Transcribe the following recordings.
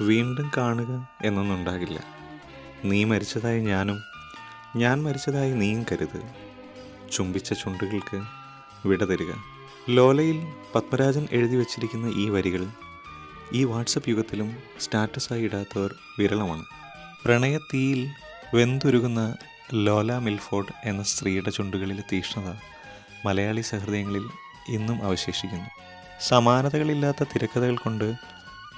വീണ്ടും കാണുക എന്നൊന്നും ഉണ്ടാകില്ല നീ മരിച്ചതായി ഞാനും ഞാൻ മരിച്ചതായി നീയും കരുത്. ചുംബിച്ച ചുണ്ടുകൾക്ക് വിട തരിക. ലോലയിൽ പത്മരാജൻ എഴുതി വച്ചിരിക്കുന്ന ഈ വരികൾ ഈ വാട്സപ്പ് യുഗത്തിലും സ്റ്റാറ്റസായി ഇടാത്തവർ വിരളമാണ്. പ്രണയത്തീയിൽ വെന്തുരുകുന്ന ലോല മിൽഫോർഡ് എന്ന സ്ത്രീയുടെ ചുണ്ടുകളിലെ തീഷ്ണത മലയാളി സഹൃദയങ്ങളിൽ ഇന്നും അവശേഷിക്കുന്നു. സമാനതകളില്ലാത്ത തിരക്കഥകൾ കൊണ്ട്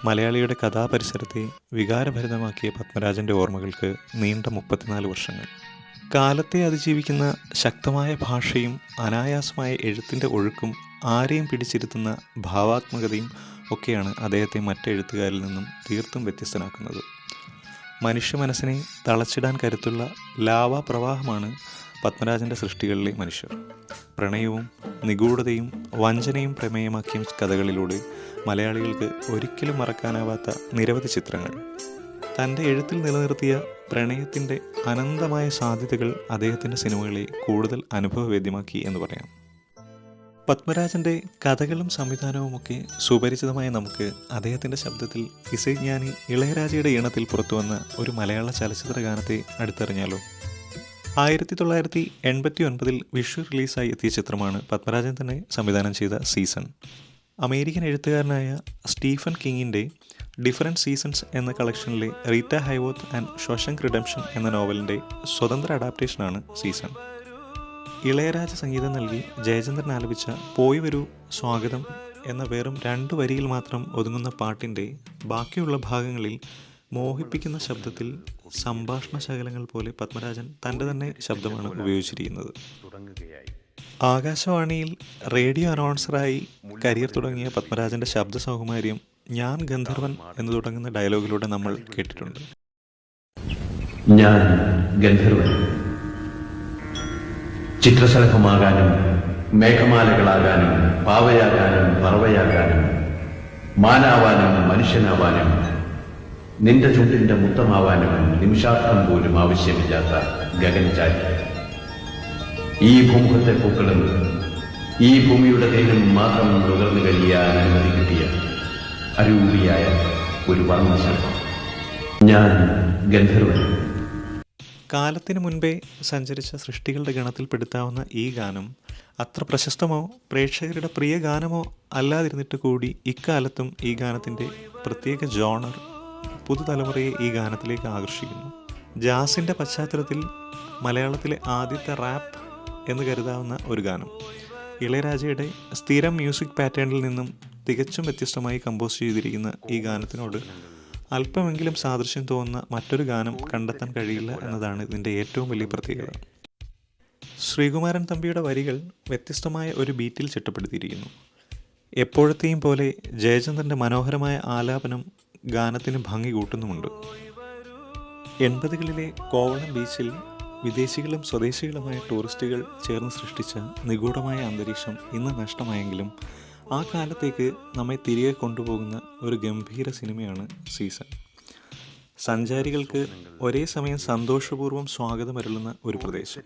മലയാളിയുടെ കഥാപരിസരത്തെ വികാരഭരിതമാക്കിയ പത്മരാജന്റെ ഓർമ്മകൾക്ക് നീണ്ട മുപ്പത്തിനാല് വർഷങ്ങൾ. കാലത്തെ അതിജീവിക്കുന്ന ശക്തമായ ഭാഷയും അനായാസമായ എഴുത്തിന്റെ ഒഴുക്കും ആരെയും പിടിച്ചിരുത്തുന്ന ഭാവാത്മകതയും ഒക്കെയാണ് അദ്ദേഹത്തെ മറ്റെഴുത്തുകാരിൽ നിന്നും തീർത്തും വ്യത്യസ്തനാക്കുന്നത്. മനുഷ്യ മനസ്സിനെ തളച്ചിടാൻ കരുത്തുള്ള ലാവാ പ്രവാഹമാണ് പത്മരാജന്റെ സൃഷ്ടികളിലെ മനുഷ്യർ. പ്രണയവും നിഗൂഢതയും വഞ്ചനയും പ്രമേയമാക്കിയ കഥകളിലൂടെ മലയാളികൾക്ക് ഒരിക്കലും മറക്കാനാവാത്ത നിരവധി ചിത്രങ്ങൾ. തന്റെ എഴുത്തിൽ നിലനിർത്തിയ പ്രണയത്തിന്റെ അനന്തമായ സാധ്യതകൾ അദ്ദേഹത്തിന്റെ സിനിമകളെ കൂടുതൽ അനുഭവവേദ്യമാക്കി എന്ന് പറയാം. പത്മരാജന്റെ കഥകളും സംവിധാനവുമൊക്കെ സുപരിചിതമായ നമുക്ക് അദ്ദേഹത്തിന്റെ ശബ്ദത്തിൽ ഇസൈജ്ഞാനി ഇളയരാജയുടെ ഈണത്തിൽ പുറത്തുവന്ന ഒരു മലയാള ചലച്ചിത്ര ഗാനത്തെ അടുത്തറിഞ്ഞാലോ? ആയിരത്തി തൊള്ളായിരത്തി എൺപത്തി ഒൻപതിൽ വിഷു റിലീസായി എത്തിയ ചിത്രമാണ് പത്മരാജൻ തന്നെ സംവിധാനം ചെയ്ത സീസൺ. അമേരിക്കൻ എഴുത്തുകാരനായ സ്റ്റീഫൻ കിങ്ങിന്റെ ഡിഫറെന്റ് സീസൺസ് എന്ന കളക്ഷനിലെ Rita Hayworth and Shawshank Redemption എന്ന നോവലിന്റെ സ്വതന്ത്ര അഡാപ്റ്റേഷനാണ് സീസൺ. ഇളയരാജ സംഗീതം നൽകി ജയചന്ദ്രൻ ആലപിച്ച പോയി വരൂ സ്വാഗതം എന്ന വെറും രണ്ട് വരിയിൽ മാത്രം ഒതുങ്ങുന്ന പാട്ടിന്റെ ബാക്കിയുള്ള ഭാഗങ്ങളിൽ മോഹിപ്പിക്കുന്ന ശബ്ദത്തിൽ സംഭാഷണ ശകലങ്ങൾ പോലെ പത്മരാജൻ തന്റെ തന്നെ ശബ്ദമാണ് ഉപയോഗിച്ചിരിക്കുന്നത്. ആകാശവാണിയിൽ റേഡിയോ അനൗൺസറായി കരിയർ തുടങ്ങിയ പത്മരാജന്റെ ശബ്ദ സൗകുമാര്യം ഞാൻ ഗന്ധർവൻ എന്ന് തുടങ്ങുന്ന ഡയലോഗിലൂടെ നമ്മൾ കേട്ടിട്ടുണ്ട്. ഞാൻ ഗന്ധർവൻ. ചിത്രശലഭമാകാനും മേഘമാലകളാകാനും പാവയാകാനും പറവയാകാനും മാനാവാനും മനുഷ്യനാവാനും നിന്റെ ചുണ്ടിന്റെ മുത്തമാവാനും നിമിഷാർത്ഥം പോലും ആവശ്യമില്ലാത്ത ഗഗൻചാരി ഈ ഭൂമുഖത്തെ പൂക്കളും ഈ ഭൂമിയുടെ തേനും മാത്രം നുകർന്നു കഴിയാൻ അനുമതി കിട്ടിയ അരൂപിയായ ഒരു വർണശലഭം ഞാൻ ഗന്ധർവൻ. കാലത്തിന് മുൻപേ സഞ്ചരിച്ച സൃഷ്ടികളുടെ ഗണത്തിൽപ്പെടുത്താവുന്ന ഈ ഗാനം അത്ര പ്രശസ്തമോ പ്രേക്ഷകരുടെ പ്രിയ ഗാനമോ അല്ലാതിരുന്നിട്ട് കൂടി ഇക്കാലത്തും ഈ ഗാനത്തിന്റെ പ്രത്യേക ജോണർ പുതുതലമുറയെ ഈ ഗാനത്തിലേക്ക് ആകർഷിക്കുന്നു. ജാസിന്റെ പശ്ചാത്തലത്തിൽ മലയാളത്തിലെ ആദ്യത്തെ റാപ്പ് എന്ന് കരുതാവുന്ന ഒരു ഗാനം. ഇളയരാജയുടെ സ്ഥിരം മ്യൂസിക് പാറ്റേണിൽ നിന്നും തികച്ചും വ്യത്യസ്തമായി കമ്പോസ് ചെയ്തിരിക്കുന്ന ഈ ഗാനത്തിനോട് അല്പമെങ്കിലും സാദൃശ്യം തോന്നുന്ന മറ്റൊരു ഗാനം കണ്ടെത്താൻ കഴിയില്ല എന്നതാണ് ഇതിന്റെ ഏറ്റവും വലിയ പ്രത്യേകത. ശ്രീകുമാരൻ തമ്പിയുടെ വരികൾ വ്യത്യസ്തമായ ഒരു ബീറ്റിൽ ചിട്ടപ്പെടുത്തിയിരിക്കുന്നു. എപ്പോഴത്തെയും പോലെ ജയചന്ദ്രന്റെ മനോഹരമായ ആലാപനം ഗാനത്തിന് ഭംഗി കൂട്ടുന്നുമുണ്ട്. എൺപതുകളിലെ കോവളം ബീച്ചിൽ വിദേശികളും സ്വദേശികളുമായ ടൂറിസ്റ്റുകൾ ചേർന്ന് സൃഷ്ടിച്ച നിഗൂഢമായ അന്തരീക്ഷം ഇന്ന് നഷ്ടമായെങ്കിലും ആ കാലത്തേക്ക് നമ്മെ തിരികെ കൊണ്ടുപോകുന്ന ഒരു ഗംഭീര സിനിമയാണ് സീസൺ. സഞ്ചാരികൾക്ക് ഒരേ സമയം സന്തോഷപൂർവം സ്വാഗതമരുളുന്ന ഒരു പ്രദേശം.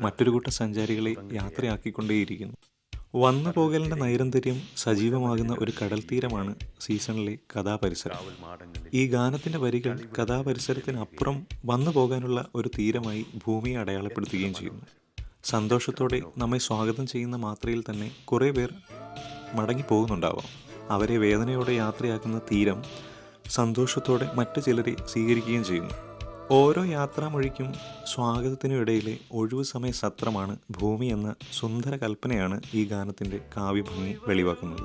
മറ്റൊരു കൂട്ടം സഞ്ചാരികളെ യാത്രയാക്കിക്കൊണ്ടേയിരിക്കുന്നു. വന്നു പോകലിന്റെ നൈരന്തര്യം സജീവമാകുന്ന ഒരു കടൽ തീരമാണ് സീസണിലെ കഥാപരിസരം. ഈ ഗാനത്തിന്റെ വരികൾ കഥാപരിസരത്തിനപ്പുറം വന്നു പോകാനുള്ള ഒരു തീരമായി ഭൂമിയെ അടയാളപ്പെടുത്തുകയും ചെയ്യുന്നു. സന്തോഷത്തോടെ നമ്മെ സ്വാഗതം ചെയ്യുന്ന മാത്രയിൽ തന്നെ കുറേ പേർ മടങ്ങിപ്പോകുന്നുണ്ടാവാം. അവരെ വേദനയോടെ യാത്രയാക്കുന്ന തീരം സന്തോഷത്തോടെ മറ്റു ചിലരെ സ്വീകരിക്കുകയും ചെയ്യുന്നു. ഓരോ യാത്രാമൊഴിക്കും സ്വാഗതത്തിനും ഇടയിലെ ഒഴിവു സമയ സത്രമാണ് ഭൂമി എന്ന സുന്ദര കൽപ്പനയാണ് ഈ ഗാനത്തിന്റെ കാവ്യഭംഗി വെളിവാക്കുന്നത്.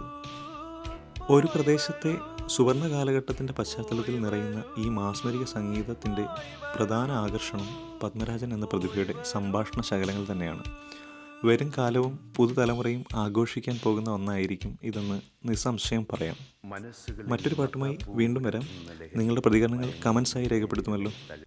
ഒരു പ്രദേശത്തെ സുവർണ കാലഘട്ടത്തിന്റെ പശ്ചാത്തലത്തിൽ നിറയുന്ന ഈ മാസ്മരിക സംഗീതത്തിന്റെ പ്രധാന ആകർഷണം പത്മരാജൻ എന്ന പ്രതിഭയുടെ സംഭാഷണ ശകലങ്ങൾ തന്നെയാണ്. വരും കാലവും പുതുതലമുറയും ആഘോഷിക്കാൻ പോകുന്ന ഒന്നായിരിക്കും ഇതെന്ന് നിസ്സംശയം പറയാം. മറ്റൊരു പാട്ടുമായി വീണ്ടും വരാം. നിങ്ങളുടെ പ്രതികരണങ്ങൾ കമൻസായി രേഖപ്പെടുത്തുമല്ലോ.